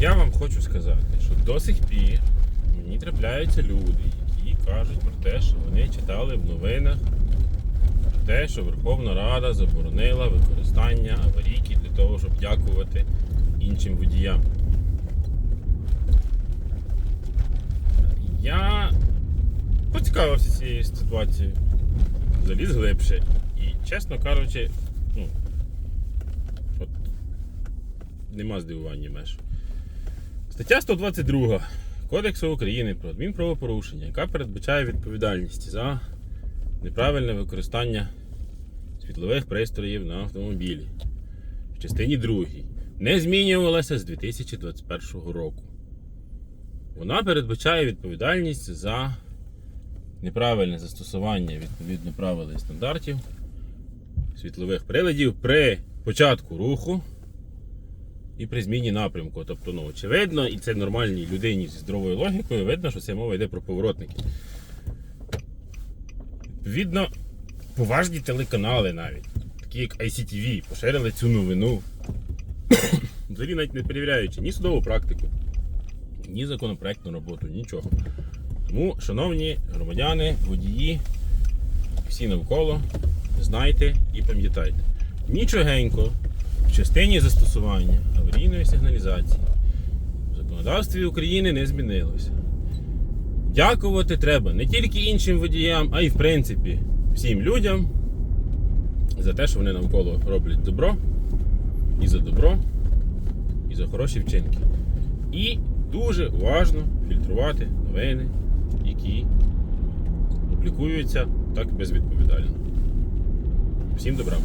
Я вам хочу сказати, що до сих пір мені трапляються люди, які кажуть про те, що вони читали в новинах про те, що Верховна Рада заборонила використання аварійки для того, щоб дякувати іншим водіям. Я поцікавився цією ситуацією, заліз глибше. І, чесно кажучи, ну, от, нема здивування меж. Стаття 122 Кодексу України про адмінправопорушення, яка передбачає відповідальність за неправильне використання світлових пристроїв на автомобілі. В частині 2 не змінювалася з 2021 року. Вона передбачає відповідальність за неправильне застосування відповідно правил і стандартів світлових приладів при початку руху і при зміні напрямку. Тобто, ну, очевидно, і це нормальній людині зі здоровою логікою, видно, що це мова йде про поворотники. Відповідно, поважні телеканали навіть, такі як ICTV, поширили цю новину. Взагалі навіть не перевіряючи ні судову практику, ні законопроектну роботу, нічого. Тому, шановні громадяни, водії, всі навколо, знайте і пам'ятайте. Нічогенько частині застосування аварійної сигналізації в законодавстві України не змінилося. Дякувати треба не тільки іншим водіям, а й в принципі всім людям за те, що вони навколо роблять добро, і за добро, і за хороші вчинки. І дуже уважно фільтрувати новини, які публікуються так безвідповідально. Всім добра!